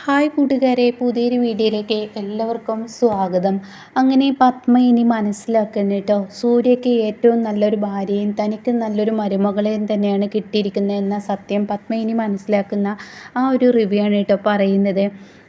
Hi കൂട്ടുകാരെ പുതിയൊരു വീഡിയോയിലേക്ക് എല്ലാവർക്കും സ്വാഗതം. അങ്ങനെ പത്മ ഇനി മനസ്സിലാക്കണം കേട്ടോ സൂര്യയ്ക്ക് ഏറ്റവും നല്ലൊരു ഭാര്യയും തനിക്ക് നല്ലൊരു മരുമകളെയും തന്നെയാണ് കിട്ടിയിരിക്കുന്നത് എന്ന സത്യം പത്മ ഇനി മനസ്സിലാക്കുന്ന ആ ഒരു റിവ്യൂ ആണ് കേട്ടോ പറയുന്നത്.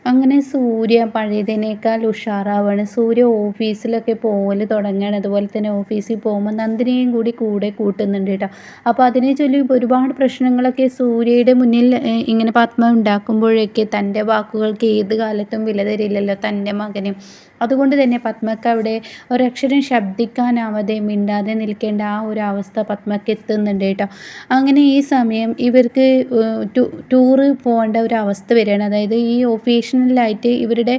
അങ്ങനെ സൂര്യ പഴയതിനേക്കാൾ ഉഷാറാവാണ്. സൂര്യ ഓഫീസിലൊക്കെ പോകൽ തുടങ്ങുകയാണ് അതുപോലെ തന്നെ ഓഫീസിൽ പോകുമ്പോൾ നന്ദിനിയും കൂടി കൂടെ കൂട്ടുന്നുണ്ട് കേട്ടോ. അപ്പോൾ അതിനെ ചൊല്ലി ഒരുപാട് പ്രശ്നങ്ങളൊക്കെ സൂര്യയുടെ മുന്നിൽ ഇങ്ങനെ പത്മ ഉണ്ടാക്കുമ്പോഴൊക്കെ തന്റെ വാക്കുകൾക്ക് ഏത് കാലത്തും വില തരില്ലല്ലോ തന്റെ മകനും. അതുകൊണ്ട് തന്നെ പത്മക്ക് അവിടെ ഒരക്ഷരം ശബ്ദിക്കാനാവാതെ മിണ്ടാതെ നിൽക്കേണ്ട ആ ഒരു അവസ്ഥ പത്മക്ക് എത്തുന്നുണ്ട് കേട്ടോ. അങ്ങനെ ഈ സമയം ഇവർക്ക് ടൂറ് പോകേണ്ട ഒരു അവസ്ഥ വരികയാണ്. അതായത് ഈ ഒഫീഷ്യലായിട്ട് ഇവരുടെ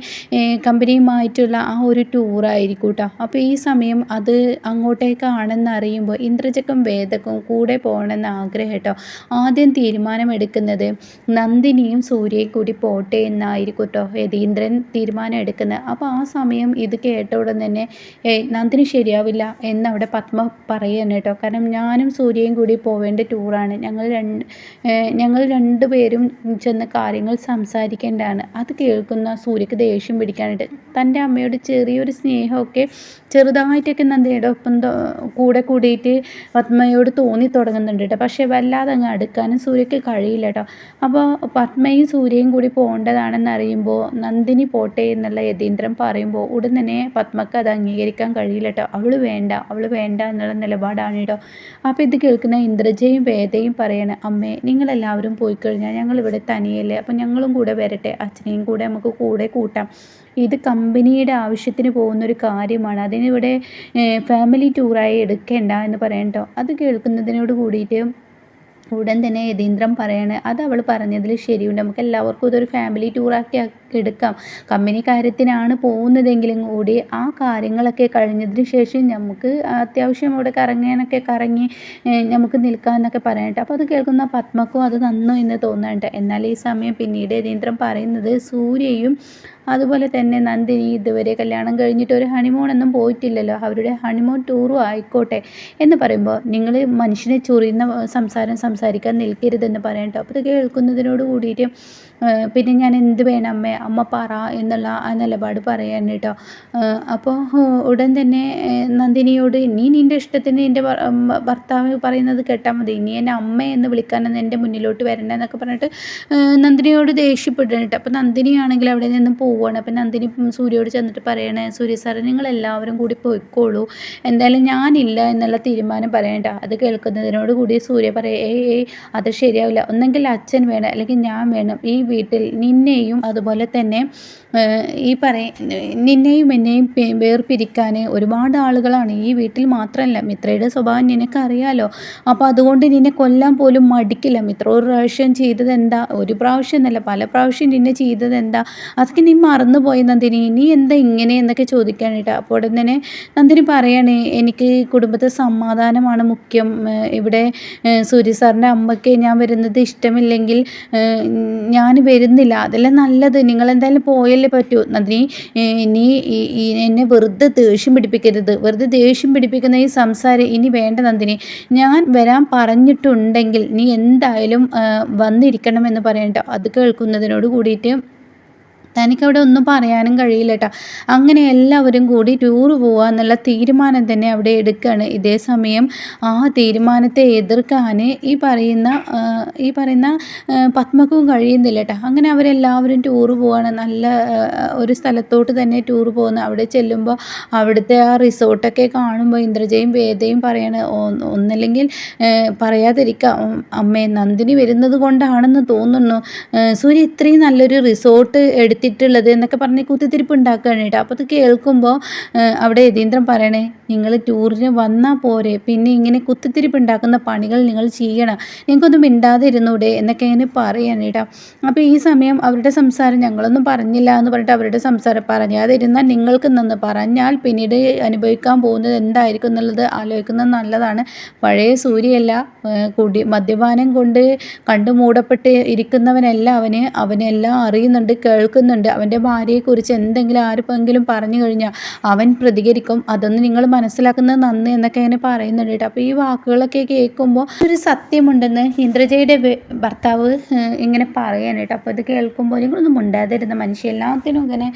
കമ്പനിയുമായിട്ടുള്ള ആ ഒരു ടൂറായിരിക്കും കേട്ടോ. അപ്പോൾ ഈ സമയം അത് അങ്ങോട്ടേക്കാണെന്ന് അറിയുമ്പോൾ ഇന്ദ്രജക്കും വേദക്കും കൂടെ പോകണമെന്ന് ആഗ്രഹം കേട്ടോ. ആദ്യം തീരുമാനമെടുക്കുന്നത് നന്ദിനിയും സൂര്യയും കൂടി പോട്ടെ എന്നായിരിക്കും കേട്ടോ. യതീന്ദ്രൻ തീരുമാനം എടുക്കുന്നത് അപ്പോൾ ആ സമയം സമയം ഇത് കേട്ട ഉടൻ തന്നെ നന്ദിനി ശരിയാവില്ല എന്നവിടെ പത്മ പറയുകയാണ് കേട്ടോ. കാരണം ഞാനും സൂര്യയും കൂടി പോവേണ്ട ടൂറാണ് ഞങ്ങൾ രണ്ട് ഞങ്ങൾ രണ്ടുപേരും ചെന്ന് കാര്യങ്ങൾ സംസാരിക്കേണ്ടതാണ്. അത് കേൾക്കുന്ന സൂര്യക്ക് ദേഷ്യം പിടിക്കാനായിട്ട് തന്റെ അമ്മയോട് ചെറിയൊരു സ്നേഹമൊക്കെ ചെറുതായിട്ടൊക്കെ നന്ദിനിയുടെ ഒപ്പം കൂടെ കൂടിയിട്ട് പത്മയോട് തോന്നി തുടങ്ങുന്നുണ്ട് കേട്ടോ. പക്ഷേ വല്ലാതെ അങ്ങ് അടുക്കാനും സൂര്യക്ക് കഴിയില്ല കേട്ടോ. അപ്പോൾ പത്മയും സൂര്യയും കൂടി പോകേണ്ടതാണെന്ന് അറിയുമ്പോൾ നന്ദിനി പോട്ടെ എന്നുള്ള യതീന്ദ്രൻ പറയുമ്പോൾ ഉടൻ തന്നെ പത്മക്ക് അത് അംഗീകരിക്കാൻ കഴിയില്ല കേട്ടോ. അവൾ വേണ്ട അവൾ വേണ്ട എന്നുള്ള നിലപാടാണ് കേട്ടോ. അപ്പോൾ ഇത് കേൾക്കുന്ന ഇന്ദ്രജയും വേദയും പറയാണ് അമ്മേ നിങ്ങളെല്ലാവരും പോയി കഴിഞ്ഞാൽ ഞങ്ങൾ ഞങ്ങളിവിടെ തനിയല്ലേ? അപ്പം ഞങ്ങളും കൂടെ വരട്ടെ. അച്ഛനെയും കൂടെ നമുക്ക് കൂടെ കൂട്ടാം. ഇത് കമ്പനിയുടെ ആവശ്യത്തിന് പോകുന്നൊരു കാര്യമാണ്. അതിനിവിടെ ഫാമിലി ടൂറായി എടുക്കേണ്ട എന്ന് പറയട്ടോ അത് കേൾക്കുന്നതിനോട് കൂടിയിട്ട് ഉടൻ തന്നെ യതീന്ദ്രൻ പറയാണ്. അത് അവൾ പറഞ്ഞതിൽ ശരിയുണ്ട്. നമുക്ക് എല്ലാവർക്കും ഇതൊരു ഫാമിലി ടൂറാക്കി എടുക്കാം കമ്പനി കാര്യത്തിനാണ് പോകുന്നതെങ്കിലും കൂടി ആ കാര്യങ്ങളൊക്കെ കഴിഞ്ഞതിന് ശേഷം നമുക്ക് അത്യാവശ്യം അവിടെ കറങ്ങാനൊക്കെ കറങ്ങി നമുക്ക് നിൽക്കാമെന്നൊക്കെ പറയാനായിട്ട് അപ്പോൾ അത് കേൾക്കുന്ന പത്മക്കും അത് നന്നു എന്ന് തോന്നാനുണ്ട് എന്നാൽ ഈ സമയം പിന്നീട് യതീന്ദ്രൻ പറയുന്നത് സൂര്യയും അതുപോലെ തന്നെ നന്ദിനി ഇതുവരെ കല്യാണം കഴിഞ്ഞിട്ട് ഒരു ഹണിമൂണൊന്നും പോയിട്ടില്ലല്ലോ. അവരുടെ ഹണിമൂൺ ടൂറും ആയിക്കോട്ടെ എന്ന് പറയുമ്പോൾ നിങ്ങൾ മനുഷ്യനെ ചൊറിയുന്ന സംസാരം സംസാരിക്കാൻ നിൽക്കരുതെന്ന് പറയാനായിട്ട് അപ്പോൾ ഇത് കേൾക്കുന്നതിനോട് കൂടിയിട്ട് പിന്നെ ഞാൻ എന്ത് വേണം അമ്മേ? അമ്മ പറ എന്നുള്ള ആ നിലപാട് പറയാണ് കേട്ടോ. അപ്പോൾ ഉടൻ തന്നെ നന്ദിനിയോട് നീ നിന്റെ ഇഷ്ടത്തിന് എന്റെ ഭർത്താവ് പറയുന്നത് കേട്ടാൽ മതി. നീ എന്നെ അമ്മ എന്ന് വിളിക്കാനൊന്നും എന്റെ മുന്നിലോട്ട് വരണ്ട എന്നൊക്കെ പറഞ്ഞിട്ട് നന്ദിനിയോട് ദേഷ്യപ്പെടുകയാണ് കേട്ടോ. അപ്പോൾ നന്ദിനിയാണെങ്കിൽ അവിടെ നിന്ന് പോവുകയാണ് അപ്പോൾ നന്ദിനി സൂര്യയോട് ചെന്നിട്ട് പറയണേ സൂര്യ സാർ നിങ്ങൾ എല്ലാവരും കൂടി പോയിക്കോളൂ. എന്തായാലും ഞാനില്ല എന്നുള്ള തീരുമാനം പറയണ്ട അത് കേൾക്കുന്നതിനോട് കൂടി സൂര്യ പറയേ ഏയ് അത് ശരിയാവില്ല. ഒന്നെങ്കിൽ അച്ഛൻ വേണം അല്ലെങ്കിൽ ഞാൻ വേണം. ഈ വീട്ടിൽ നിന്നെയും അതുപോലെ തന്നെ ഈ പറയ നിന്നെയും എന്നെയും വേർപിരിക്കാൻ ഒരുപാട് ആളുകളാണ് ഈ വീട്ടിൽ മാത്രമല്ല മിത്രയുടെ സ്വഭാവം നിനക്കറിയാലോ? അപ്പോൾ അതുകൊണ്ട് നിന്നെ കൊല്ലാൻ പോലും മടിക്കില്ല. മിത്ര ഒരു പ്രാവശ്യം ചെയ്തത് എന്താ ഒരു പ്രാവശ്യം എന്നല്ല പല പ്രാവശ്യം നിന്നെ ചെയ്തത് എന്താ അതൊക്കെ നീ മറന്നുപോയി നന്ദിനി. നീ എന്താ ഇങ്ങനെ എന്നൊക്കെ ചോദിക്കാനായിട്ട്. അപ്പോൾ ഉടൻ തന്നെ നന്ദിനി പറയണേ എനിക്ക് കുടുംബത്തെ സമാധാനമാണ് മുഖ്യം. ഇവിടെ സൂര്യ സാറിന്റെ അമ്മയ്ക്ക് ഞാൻ വരുന്നത് ഇഷ്ടമില്ലെങ്കിൽ ഞാൻ വരുന്നില്ല. അതെല്ലാം നല്ലത്. നിങ്ങൾ എന്തായാലും പോയല്ലേ പറ്റൂ. നന്ദിനി ഇനി എന്നെ വെറുതെ ദേഷ്യം പിടിപ്പിക്കരുത്. വെറുതെ ദേഷ്യം പിടിപ്പിക്കുന്ന ഈ സംസാരം ഇനി വേണ്ട നന്ദിനി. ഞാൻ വരാൻ പറഞ്ഞിട്ടുണ്ടെങ്കിൽ നീ എന്തായാലും വന്നിരിക്കണം എന്ന് പറയട്ടോ അത് കേൾക്കുന്നതിനോട് കൂടിയിട്ട് തനിക്കവിടെ ഒന്നും പറയാനും കഴിയില്ല കേട്ടോ അങ്ങനെ എല്ലാവരും കൂടി ടൂർ പോവുക എന്നുള്ള തീരുമാനം തന്നെ അവിടെ എടുക്കുകയാണ് ഇതേ സമയം ആ തീരുമാനത്തെ എതിർക്കാൻ ഈ പറയുന്ന ഈ പറയുന്ന പത്മക്കും കഴിയുന്നില്ല കേട്ടോ അങ്ങനെ അവരെല്ലാവരും ടൂർ പോവാണ്. നല്ല ഒരു സ്ഥലത്തോട്ട് തന്നെ ടൂർ പോകുന്നു. അവിടെ ചെല്ലുമ്പോൾ അവിടുത്തെ ആ റിസോർട്ടൊക്കെ കാണുമ്പോൾ ഇന്ദ്രജയും വേദയും പറയാണ് ഒന്നല്ലെങ്കിൽ പറയാതിരിക്കാം. അമ്മേ നന്ദിനി വരുന്നത് കൊണ്ടാണെന്ന് തോന്നുന്നു. സൂര്യ ഇത്രയും നല്ലൊരു റിസോർട്ട് എടുത്ത് എടുത്തിട്ടുള്ളത് എന്നൊക്കെ പറഞ്ഞ് കുത്തിത്തിരിപ്പ് ഉണ്ടാക്കുകയാണ് കേട്ടോ. അപ്പോൾ അത് കേൾക്കുമ്പോൾ അവിടെ യതീന്ദ്രൻ പറയണേ നിങ്ങൾ ടൂറിന് വന്നാൽ പോരെ പിന്നെ ഇങ്ങനെ കുത്തിത്തിരിപ്പ് ഉണ്ടാക്കുന്ന പണികൾ നിങ്ങൾ ചെയ്യണം. നിങ്ങൾക്കൊന്നും മിണ്ടാതെ ഇരുന്നൂടെ എന്നൊക്കെ ഇങ്ങനെ പറയാണ് കേട്ടോ. അപ്പോൾ ഈ സമയം അവരുടെ സംസാരം ഞങ്ങളൊന്നും പറഞ്ഞില്ല എന്ന് പറഞ്ഞിട്ട് അവരുടെ സംസാരം പറഞ്ഞാതിരുന്നാൽ നിങ്ങൾക്ക് നിന്ന് പറഞ്ഞാൽ പിന്നീട് അനുഭവിക്കാൻ പോകുന്നത് എന്തായിരിക്കും എന്നുള്ളത് ആലോചിക്കുന്നത് നല്ലതാണ്. പഴയ സൂര്യയല്ല കുടി മദ്യപാനം കൊണ്ട് കണ്ടു മൂടപ്പെട്ട് ഇരിക്കുന്നവനല്ല അവന് അവനെല്ലാം അറിയുന്നുണ്ട് കേൾക്കുന്നുണ്ട്. പേടിക്കുന്നുണ്ട് അവന്റെ ഭാര്യയെക്കുറിച്ച് എന്തെങ്കിലും ആരെങ്കിലും പറഞ്ഞു കഴിഞ്ഞാൽ അവൻ പ്രതികരിക്കും. അതൊന്ന് നിങ്ങൾ മനസ്സിലാക്കുന്നത് നന്ന് എന്നൊക്കെ അങ്ങനെ പറയുന്നുണ്ട് കേട്ടോ. അപ്പോൾ ഈ വാക്കുകളൊക്കെ കേൾക്കുമ്പോൾ ഒരു സത്യമുണ്ടെന്ന് ഇന്ദ്രജയുടെ ഭർത്താവ് ഇങ്ങനെ പറയാൻ കേട്ടോ. അപ്പോൾ ഇത് കേൾക്കുമ്പോൾ നിങ്ങളൊന്നും മുണ്ടാതിരുന്ന മനുഷ്യ എല്ലാത്തിനും ഇങ്ങനെ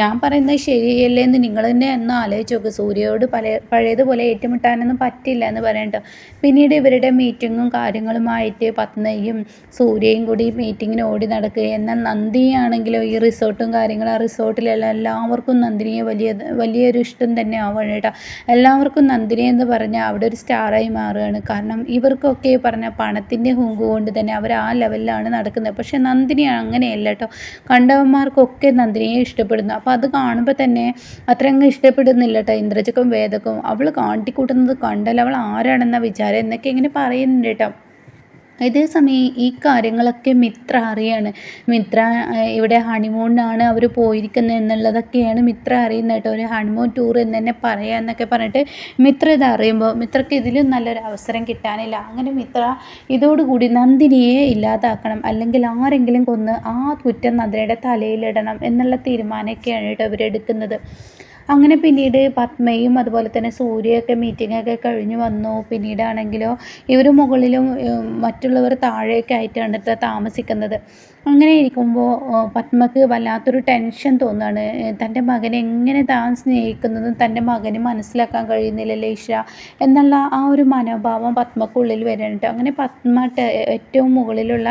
ഞാൻ പറയുന്നത് ശരിയല്ലേ എന്ന് നിങ്ങൾ തന്നെ ഒന്ന് ആലോചിച്ച് നോക്ക്. സൂര്യയോട് പല പഴയതുപോലെ ഏറ്റുമുട്ടാനൊന്നും പറ്റില്ല എന്ന് പറയണ്ട പിന്നീട് ഇവരുടെ മീറ്റിങ്ങും കാര്യങ്ങളുമായിട്ട് പത്മയും സൂര്യയും കൂടി മീറ്റിങ്ങിന് ഓടി നടക്കുക എന്നാൽ നന്ദിയാണെങ്കിലോ ഈ റിസോർട്ടും കാര്യങ്ങളും ആ റിസോർട്ടിലെല്ലാം എല്ലാവർക്കും നന്ദിനിയെ വലിയ വലിയൊരു ഇഷ്ടം തന്നെ ആവുകയാണ് കേട്ടോ. എല്ലാവർക്കും നന്ദിനി എന്ന് പറഞ്ഞാൽ അവിടെ ഒരു സ്റ്റാറായി മാറുകയാണ്. കാരണം ഇവർക്കൊക്കെ പറഞ്ഞ പണത്തിന്റെ ഹുങ്കു കൊണ്ട് തന്നെ അവർ ആ ലെവലിലാണ് നടക്കുന്നത്. പക്ഷേ നന്ദിനി അങ്ങനെയല്ല കേട്ടോ. കണ്ടവന്മാർക്കൊക്കെ നന്ദിനിയെ ഇഷ്ടപ്പെടുന്നു. അപ്പോൾ അത് കാണുമ്പോൾ തന്നെ അത്ര അങ്ങ് ഇഷ്ടപ്പെടുന്നില്ല കേട്ടോ ഇന്ദ്രജക്കും വേദക്കും. അവൾ കാട്ടിക്കൂട്ടുന്നത് കണ്ടാൽ അവൾ ആരാണെന്ന വിചാരം എന്നൊക്കെ ഇങ്ങനെ പറയുന്നുണ്ട് കേട്ടോ. സമയം ഈ കാര്യങ്ങളൊക്കെ മിത്ര അറിയാണ്. മിത്ര ഇവിടെ ഹണിമൂണിനാണ് അവർ പോയിരിക്കുന്നത് എന്നുള്ളതൊക്കെയാണ് മിത്ര അറിയുന്നത് കേട്ടോ. ഒരു ഹണിമൂൺ ടൂർ എന്ന് തന്നെ പറയാം എന്നൊക്കെ പറഞ്ഞിട്ട് മിത്ര ഇത് അറിയുമ്പോൾ മിത്രക്ക് ഇതിലും നല്ലൊരു അവസരം കിട്ടാനില്ല. അങ്ങനെ മിത്ര ഇതോടുകൂടി നന്ദിനിയെ ഇല്ലാതാക്കണം. അല്ലെങ്കിൽ ആരെങ്കിലും കൊന്ന് ആ കുറ്റം നന്ദിനിയുടെ തലയിലിടണം എന്നുള്ള തീരുമാനമൊക്കെയാണ് കേട്ടോ ഇവരെടുക്കുന്നത് അങ്ങനെ പിന്നീട് പത്മയും അതുപോലെ തന്നെ സൂര്യയൊക്കെ മീറ്റിങ്ങൊക്കെ കഴിഞ്ഞു വന്നു. പിന്നീടാണെങ്കിലോ ഇവർ മുകളിലും മറ്റുള്ളവർ താഴെയൊക്കെ ആയിട്ടാണ് താമസിക്കുന്നത്. അങ്ങനെ ഇരിക്കുമ്പോൾ പത്മക്ക് വല്ലാത്തൊരു ടെൻഷൻ തോന്നുകയാണ് തന്റെ മകനെ എങ്ങനെ താൻ സ്നേഹിക്കുന്നതും തന്റെ മകന് മനസ്സിലാക്കാൻ കഴിയുന്നില്ലല്ലോ ഈശ്വര? എന്നുള്ള ആ ഒരു മനോഭാവം പത്മക്കുള്ളിൽ വരണിട്ട് അങ്ങനെ പത്മ ഏറ്റവും മുകളിലുള്ള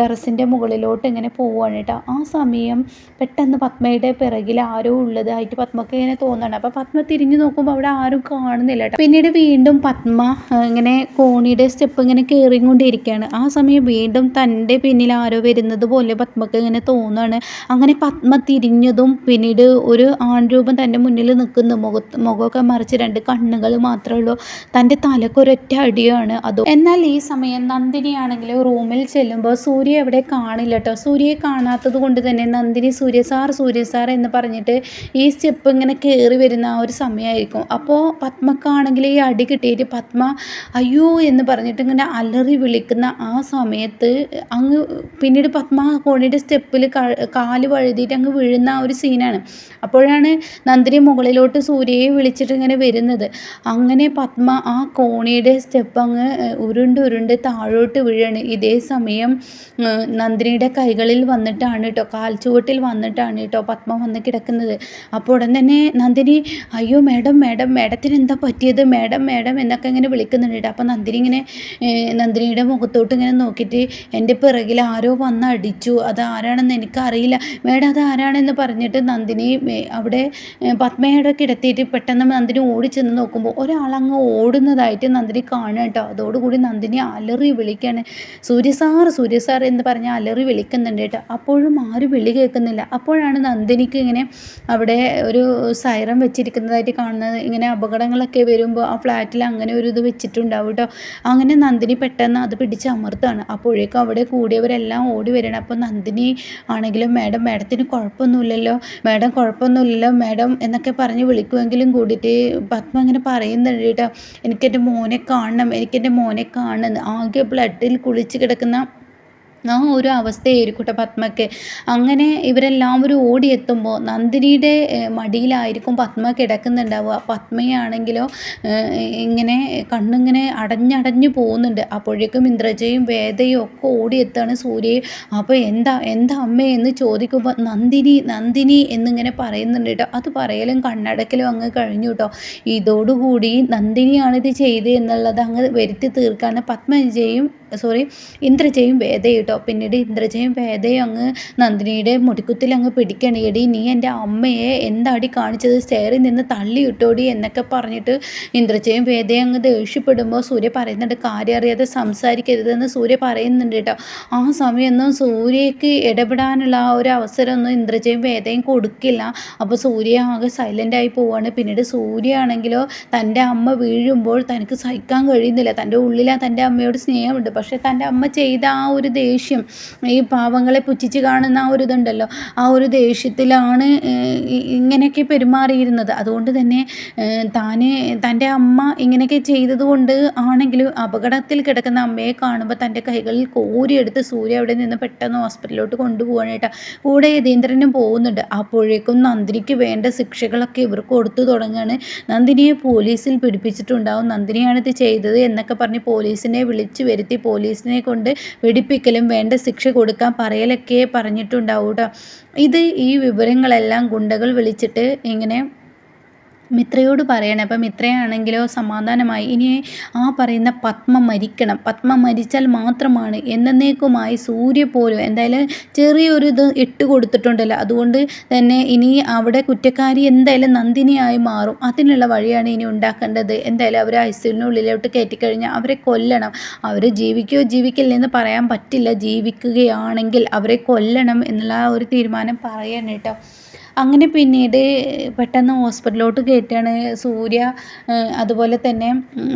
ടെറസിന്റെ മുകളിലോട്ട് ഇങ്ങനെ പോവുകയാണ് കേട്ടോ ആ സമയം പെട്ടെന്ന് പത്മയുടെ പിറകിൽ ആരോ ഉള്ളതായിട്ട് പത്മക്ക് ഇങ്ങനെ തോന്നുകയാണ് അപ്പോൾ പത്മ തിരിഞ്ഞു നോക്കുമ്പോൾ അവിടെ ആരും കാണുന്നില്ല കേട്ടോ പിന്നീട് വീണ്ടും പത്മ ഇങ്ങനെ കോണിയുടെ സ്റ്റെപ്പ് ഇങ്ങനെ കയറിക്കൊണ്ടിരിക്കുകയാണ് ആ സമയം വീണ്ടും തന്റെ പിന്നിൽ ആരോ വരുന്നത് പോലെ പത്മക്ക് ഇങ്ങനെ തോന്നുകയാണ് അങ്ങനെ പത്മ തിരിഞ്ഞതും പിന്നീട് ഒരു ആൺരൂപം തന്റെ മുന്നിൽ നിൽക്കുന്നു. മുഖത്ത് മുഖമൊക്കെ മറിച്ച് രണ്ട് കണ്ണുകൾ മാത്രമേ ഉള്ളൂ. തന്റെ തലക്കൊരൊറ്റ അടിയാണ്. അതോ എന്നാൽ ഈ സമയം നന്ദിനിയാണെങ്കിൽ റൂമിൽ ചെല്ലുമ്പോൾ സൂര്യ എവിടെ കാണില്ല കേട്ടോ. സൂര്യയെ കാണാത്തത് കൊണ്ട് തന്നെ നന്ദിനി സൂര്യ സാർ സൂര്യ സാർ എന്ന് പറഞ്ഞിട്ട് ഈ സ്റ്റെപ്പ് ഇങ്ങനെ കയറി വരുന്ന ആ ഒരു സമയമായിരിക്കും. അപ്പോൾ പത്മക്കാണെങ്കിൽ ഈ അടി കിട്ടിയിട്ട് പത്മ അയ്യോ എന്ന് പറഞ്ഞിട്ട് ഇങ്ങനെ അലറി വിളിക്കുന്ന ആ സമയത്ത് അങ്ങ് പിന്നീട് പത്മ കോണിയുടെ സ്റ്റെപ്പിൽ കാൽ വഴുതിയിട്ട് അങ്ങ് വീഴുന്ന ഒരു സീനാണ് അപ്പോഴാണ് നന്ദിനി മുകളിലോട്ട് സൂര്യയെ വിളിച്ചിട്ട് ഇങ്ങനെ വരുന്നത്. അങ്ങനെ പത്മ ആ കോണിയുടെ സ്റ്റെപ്പ് അങ്ങ് ഉരുണ്ട് ഉരുണ്ട് താഴോട്ട് വീഴാണ്. ഇതേ സമയം നന്ദിനിയുടെ കൈകളിൽ വന്നിട്ടാണ് കേട്ടോ ചുവട്ടിൽ വന്നിട്ടാണ് കേട്ടോ പത്മ വന്ന് കിടക്കുന്നത്. അപ്പോൾ ഉടൻ തന്നെ നന്ദിനി അയ്യോ മേഡം മേഡം മേഡത്തിന് എന്താ പറ്റിയത്? മേഡം മേഡം എന്നൊക്കെ ഇങ്ങനെ വിളിക്കുന്നുണ്ട് അപ്പോൾ നന്ദിനി ഇങ്ങനെ നന്ദിനിയുടെ മുഖത്തോട്ട് ഇങ്ങനെ നോക്കിയിട്ട് എന്റെ പിറകിൽ ആരോ വന്ന് അടിച്ചു. അത് ആരാണെന്ന് എനിക്കറിയില്ല. മേഡം അത് ആരാണെന്ന് പറഞ്ഞിട്ട് നന്ദിനി അവിടെ പത്മയുടെ കിടത്തിയിട്ട് പെട്ടെന്ന് നന്ദിനി ഓടി ചെന്ന് നോക്കുമ്പോൾ ഒരാളങ്ങ് ഓടുന്നതായിട്ട് നന്ദിനി കാണുക കേട്ടോ. അതോടുകൂടി നന്ദിനി അലറി വിളിക്കുകയാണ് സൂര്യ സാർ സൂര്യ സാർ എന്ന് പറഞ്ഞ് അലറി വിളിക്കുന്നുണ്ട് കേട്ടോ. അപ്പോഴും ആരും വിളി കേൾക്കുന്നില്ല. അപ്പോഴാണ് നന്ദിനിക്ക് ഇങ്ങനെ അവിടെ ഒരു സൈറം വെച്ചിരിക്കുന്നതായിട്ട് കാണുന്നത്. ഇങ്ങനെ അപകടങ്ങളൊക്കെ വരുമ്പോൾ ആ ഫ്ലാറ്റിൽ അങ്ങനെ ഒരു ഇത് വെച്ചിട്ടുണ്ടാവും കേട്ടോ. അങ്ങനെ നന്ദിനി പെട്ടെന്ന് അത് പിടിച്ച് അമർത്താണ് അപ്പോഴേക്കും അവിടെ കൂടിയവരെല്ലാം ഓടി വരണം അപ്പോൾ നന്ദിനി ആണെങ്കിലും മാഡം മാഡത്തിന് കുഴപ്പമൊന്നുമില്ലല്ലോ മാഡം കുഴപ്പമൊന്നുമില്ലല്ലോ മാഡം എന്നൊക്കെ പറഞ്ഞ് വിളിക്കുമെങ്കിലും കൂടിയിട്ട് പത്മ അങ്ങനെ പറയുന്നുണ്ട് കേട്ടോ. എനിക്കെന്റെ മോനെ കാണണം എനിക്കെന്റെ മോനെ കാണണം. ആകെ ബ്ലഡിൽ കുളിച്ച് കിടക്കുന്ന ആ ഒരു അവസ്ഥയായിരിക്കട്ടെ കേട്ടോ പത്മയ്ക്ക് അങ്ങനെ ഇവരെല്ലാവരും ഓടിയെത്തുമ്പോൾ നന്ദിനിയുടെ മടിയിലായിരിക്കും പത്മ കിടക്കുന്നുണ്ടാവുക. പത്മയാണെങ്കിലോ ഇങ്ങനെ കണ്ണിങ്ങനെ അടഞ്ഞടഞ്ഞു പോകുന്നുണ്ട്. അപ്പോഴേക്കും ഇന്ദ്രജയും വേദയും ഒക്കെ ഓടിയെത്താണ് സൂര്യയും. അപ്പോൾ എന്താ എന്താ അമ്മേ എന്ന് ചോദിക്കുമ്പോൾ നന്ദിനി നന്ദിനി എന്നിങ്ങനെ പറയുന്നുണ്ട് കേട്ടോ. അത് പറയലും കണ്ണടക്കലും അങ്ങ് കഴിഞ്ഞു കേട്ടോ. ഇതോടുകൂടി നന്ദിനിയാണിത് ചെയ്ത് എന്നുള്ളത് അങ്ങ് വരുത്തി തീർക്കാൻ പത്മജയും സോറി ഇന്ദ്രജയും വേദയും കേട്ടോ. പിന്നീട് ഇന്ദ്രജയും വേദയും അങ്ങ് നന്ദിനിയുടെ മുടിക്കുത്തിൽ അങ്ങ് പിടിക്കണ. എടി നീ എന്റെ അമ്മയെ എന്താടി കാണിച്ചത്? സ്റ്റെയറിൽ നിന്ന് തള്ളി ഇട്ടോടി എന്നൊക്കെ പറഞ്ഞിട്ട് ഇന്ദ്രജയും വേദയും അങ്ങ് ദേഷ്യപ്പെടുമ്പോൾ സൂര്യ പറയുന്നുണ്ട് കാര്യം അറിയാതെ സംസാരിക്കരുതെന്ന് സൂര്യ പറയുന്നുണ്ട് കേട്ടോ. ആ സമയമൊന്നും സൂര്യക്ക് ഇടപെടാനുള്ള ആ ഒരു അവസരമൊന്നും ഇന്ദ്രജയും വേദയും കൊടുക്കില്ല. അപ്പോൾ സൂര്യ ആകെ സൈലന്റായി പോവാണ്. പിന്നീട് സൂര്യ ആണെങ്കിലോ തന്റെ അമ്മ വീഴുമ്പോൾ തനിക്ക് സഹിക്കാൻ കഴിയുന്നില്ല. തന്റെ ഉള്ളിൽ തന്റെ അമ്മയോട് സ്നേഹമുണ്ട്. പക്ഷേ തന്റെ അമ്മ ചെയ്ത ആ ഒരു ദേഷ്യം ഈ പാവങ്ങളെ പുച്ഛിച്ച് കാണുന്ന ആ ഒരു ഇതുണ്ടല്ലോ ആ ഒരു ദേഷ്യത്തിലാണ് ഇങ്ങനെയൊക്കെ പെരുമാറിയിരുന്നത്. അതുകൊണ്ട് തന്നെ താന് തന്റെ അമ്മ ഇങ്ങനെയൊക്കെ ചെയ്തത് കൊണ്ട് ആണെങ്കിലും അപകടത്തിൽ കിടക്കുന്ന അമ്മയെ കാണുമ്പോൾ തന്റെ കൈകളിൽ കോരിയെടുത്ത് സൂര്യ അവിടെ നിന്ന് പെട്ടെന്ന് ഹോസ്പിറ്റലിലോട്ട് കൊണ്ടുപോകാനായിട്ടാണ് കൂടെ യതീന്ദ്രനും പോകുന്നുണ്ട്. അപ്പോഴേക്കും നന്ദിനിക്ക് വേണ്ട ശിക്ഷകളൊക്കെ ഇവർക്ക് കൊടുത്തു തുടങ്ങുകയാണ് നന്ദിനിയെ പോലീസിൽ പിടിപ്പിച്ചിട്ടുണ്ടാവും. നന്ദിനിയാണ് ഇത് ചെയ്തത് എന്നൊക്കെ പറഞ്ഞ് പോലീസിനെ വിളിച്ചു വരുത്തി പോലീസിനെ കൊണ്ട് പിടിപ്പിക്കലും വേണ്ട ശിക്ഷ കൊടുക്കാൻ പറയലൊക്കെ പറഞ്ഞിട്ടുണ്ടാവും കേട്ടോ ഇത് ഈ വിവരങ്ങളെല്ലാം ഗുണ്ടകൾ വിളിച്ചിട്ട് ഇങ്ങനെ മിത്രയോട് പറയണം അപ്പം മിത്രയാണെങ്കിലോ സമാധാനമായി. ഇനി ആ പറയുന്ന പത്മ മരിക്കണം. പത്മ മരിച്ചാൽ മാത്രമാണ് എന്നേക്കുമായി സൂര്യ പോലും എന്തായാലും ചെറിയൊരു ഇത് ഇട്ട് കൊടുത്തിട്ടുണ്ടല്ലോ. അതുകൊണ്ട് തന്നെ ഇനി അവിടെ കുറ്റക്കാരി എന്തായാലും നന്ദിനിയായി മാറും. അതിനുള്ള വഴിയാണ് ഇനി ഉണ്ടാക്കേണ്ടത്. എന്തായാലും അവർ ഐസിയുനുള്ളിലോട്ട് കയറ്റിക്കഴിഞ്ഞാൽ അവരെ കൊല്ലണം. അവർ ജീവിക്കുകയോ ജീവിക്കില്ലെന്ന് പറയാൻ പറ്റില്ല. ജീവിക്കുകയാണെങ്കിൽ അവരെ കൊല്ലണം എന്നുള്ള ഒരു തീരുമാനം പറയണം കേട്ടോ. അങ്ങനെ പിന്നീട് പെട്ടെന്ന് ഹോസ്പിറ്റലിലോട്ട് കയറ്റുകയാണ് സൂര്യ അതുപോലെ തന്നെ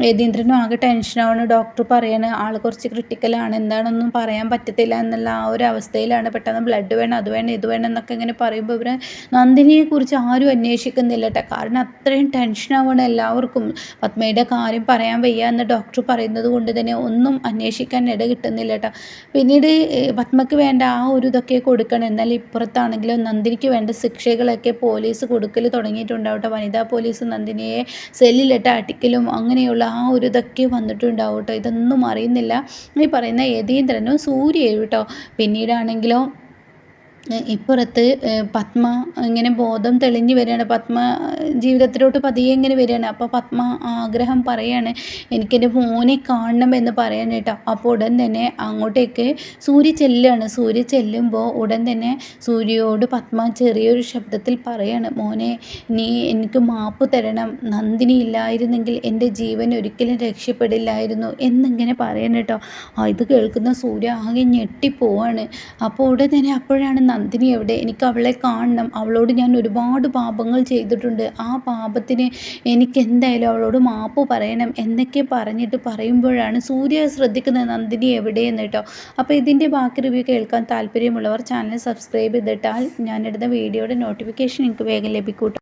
യതീന്ദ്രനും ആകെ ടെൻഷനാണ്. ഡോക്ടർ പറയാണ് ആൾ കുറച്ച് ക്രിട്ടിക്കലാണ് എന്താണൊന്നും പറയാൻ പറ്റത്തില്ല എന്നുള്ള ആ ഒരു അവസ്ഥയിലാണ്. പെട്ടെന്ന് ബ്ലഡ് വേണം അത് വേണം ഇത് വേണം എന്നൊക്കെ ഇങ്ങനെ പറയുമ്പോൾ ഇവർ നന്ദിനിയെക്കുറിച്ച് ആരും അന്വേഷിക്കുന്നില്ല കേട്ടോ. കാരണം അത്രയും ടെൻഷനാവണം എല്ലാവർക്കും. പത്മയുടെ കാര്യം പറയാൻ വയ്യ എന്ന് ഡോക്ടർ പറയുന്നത് കൊണ്ട് തന്നെ ഒന്നും അന്വേഷിക്കാൻ ഇട കിട്ടുന്നില്ല കേട്ടോ. പിന്നീട് പത്മയ്ക്ക് വേണ്ട ആ ഒരു ഇതൊക്കെ കൊടുക്കണം. എന്നാൽ ഇപ്പുറത്താണെങ്കിലും നന്ദിനിക്ക് വേണ്ട ശിക്ഷ ശിക്ഷകളൊക്കെ പോലീസ് കൊടുക്കൽ തുടങ്ങിയിട്ടുണ്ടാവട്ടെ. വനിതാ പോലീസ് നന്ദിനിയെ സെല്ലിലിട്ട് അടിക്കലും അങ്ങനെയുള്ള ആ ഒരു ഇതൊക്കെ വന്നിട്ടുണ്ടാവും കേട്ടോ ഇതൊന്നും അറിയുന്നില്ല. ഈ പറയുന്ന യതീന്ദ്രനും സൂര്യയും കേട്ടോ പിന്നീടാണെങ്കിലോ ഇപ്പുറത്ത് പത്മ ഇങ്ങനെ ബോധം തെളിഞ്ഞു വരികയാണ്. പത്മ ജീവിതത്തിലോട്ട് പതിയെ ഇങ്ങനെ വരികയാണ്. അപ്പോൾ പത്മ ആഗ്രഹം പറയാണ് എനിക്കെന്റെ മോനെ കാണണം എന്ന് പറയാണ് കേട്ടോ. അപ്പോൾ ഉടൻ തന്നെ അങ്ങോട്ടേക്ക് സൂര്യ ചെല്ലുകയാണ്. സൂര്യ ചെല്ലുമ്പോൾ ഉടൻ തന്നെ സൂര്യയോട് പത്മ ചെറിയൊരു ശബ്ദത്തിൽ പറയാണ് മോനെ നീ എനിക്ക് മാപ്പ് തരണം. നന്ദിനി ഇല്ലായിരുന്നെങ്കിൽ എന്റെ ജീവൻ ഒരിക്കലും രക്ഷപ്പെടില്ലായിരുന്നു എന്നിങ്ങനെ പറയണം കേട്ടോ. ഇത് കേൾക്കുന്ന സൂര്യ ആകെ ഞെട്ടിപ്പോവാണ്. അപ്പോൾ ഉടൻ തന്നെ അപ്പോഴാണ് നന്ദിനി എവിടെ? എനിക്ക് അവളെ കാണണം. അവളോട് ഞാൻ ഒരുപാട് പാപങ്ങൾ ചെയ്തിട്ടുണ്ട്. ആ പാപത്തിന് എനിക്ക് എന്തായാലും അവളോട് മാപ്പ് പറയണം. എന്നൊക്കെ പറഞ്ഞിട്ട് പറയുമ്പോഴാണ് സൂര്യ ശ്രദ്ധിക്കുന്നത് നന്ദിനി എവിടെയെന്ന് കേട്ടോ. അപ്പോൾ ഇതിന്റെ ബാക്കി റിവ്യൂ കേൾക്കാൻ താല്പര്യമുള്ളവർ ചാനൽ സബ്സ്ക്രൈബ് ചെയ്തിട്ടാൽ ഞാനിടുന്ന വീഡിയോയുടെ നോട്ടിഫിക്കേഷൻ നിങ്ങൾക്ക് വേഗം ലഭിക്കൂട്ടോ